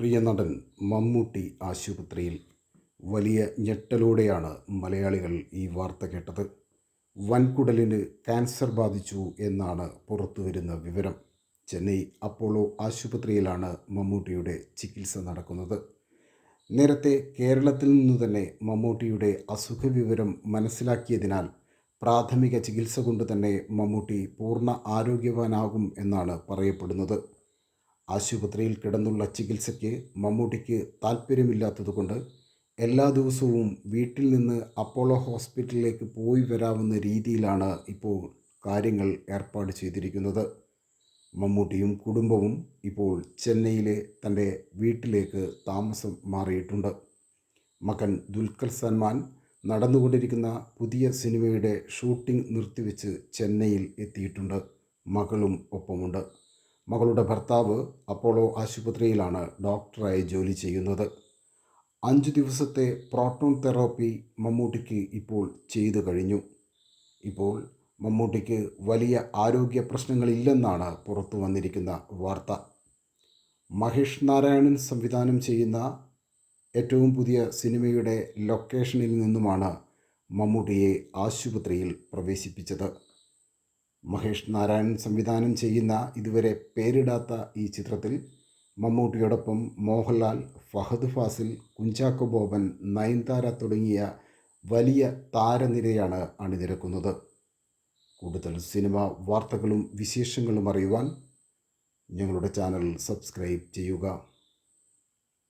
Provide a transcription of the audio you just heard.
പ്രിയ നടൻ മമ്മൂട്ടി ആശുപത്രിയിൽ വലിയ ഞെട്ടലോടെയാണ് മലയാളികൾ ഈ വാർത്ത കേട്ടത്. വൻകുടലിന് ക്യാൻസർ ബാധിച്ചു എന്നാണ് പുറത്തുവരുന്ന വിവരം. ചെന്നൈ അപ്പോളോ ആശുപത്രിയിലാണ് മമ്മൂട്ടിയുടെ ചികിത്സ നടക്കുന്നത്. നേരത്തെ കേരളത്തിൽ നിന്ന് തന്നെ മമ്മൂട്ടിയുടെ അസുഖവിവരം മനസ്സിലാക്കിയതിനാൽ പ്രാഥമിക ചികിത്സ കൊണ്ട് തന്നെ മമ്മൂട്ടി പൂർണ ആരോഗ്യവാനാകും എന്നാണ് പറയപ്പെടുന്നത്. ആശുപത്രിയിൽ കിടന്നുള്ള ചികിത്സയ്ക്ക് മമ്മൂട്ടിക്ക് താല്പര്യമില്ലാത്തതുകൊണ്ട് എല്ലാ ദിവസവും വീട്ടിൽ നിന്ന് അപ്പോളോ ഹോസ്പിറ്റലിലേക്ക് പോയി വരാവുന്ന രീതിയിലാണ് ഇപ്പോൾ കാര്യങ്ങൾ ഏർപ്പാട് ചെയ്തിരിക്കുന്നത്. മമ്മൂട്ടിയും കുടുംബവും ഇപ്പോൾ ചെന്നൈയിലെ തന്റെ വീട്ടിലേക്ക് താമസം മാറിയിട്ടുണ്ട്. മകൻ ദുൽഖർ സൽമാൻ നടന്നുകൊണ്ടിരിക്കുന്ന പുതിയ സിനിമയുടെ ഷൂട്ടിംഗ് നിർത്തിവെച്ച് ചെന്നൈയിൽ എത്തിയിട്ടുണ്ട്. മകളും ഒപ്പമുണ്ട്. മകളുടെ ഭർത്താവ് അപ്പോളോ ആശുപത്രിയിലാണ് ഡോക്ടറായി ജോലി ചെയ്യുന്നത്. അഞ്ച് ദിവസത്തെ പ്രോട്ടോൺ തെറാപ്പി മമ്മൂട്ടിക്ക് ഇപ്പോൾ ചെയ്തു കഴിഞ്ഞു. ഇപ്പോൾ മമ്മൂട്ടിക്ക് വലിയ ആരോഗ്യ പ്രശ്നങ്ങളില്ലെന്നാണ് പുറത്തു വന്നിരിക്കുന്ന വാർത്ത. മഹേഷ് നാരായണൻ സംവിധാനം ചെയ്യുന്ന ഏറ്റവും പുതിയ സിനിമയുടെ ലൊക്കേഷനിൽ നിന്നുമാണ് മമ്മൂട്ടിയെ ആശുപത്രിയിൽ പ്രവേശിപ്പിച്ചത്. മഹേഷ് നാരായൺ സംവിധാനം ചെയ്യുന്ന ഇതുവരെ പേരിടാത്ത ഈ ചിത്രത്തിൽ മമ്മൂട്ടിയോടൊപ്പം മോഹൻലാൽ ഫഹദ് ഫാസിൽ കുഞ്ചാക്കോ ബോബൻ നയൻതാര തുടങ്ങിയ വലിയ താരനിരയാണ് അണിനിരക്കുന്നത്. കൂടുതൽ സിനിമ വാർത്തകളും വിശേഷങ്ങളും അറിയുവാൻ ഞങ്ങളുടെ ചാനൽ സബ്സ്ക്രൈബ് ചെയ്യുക.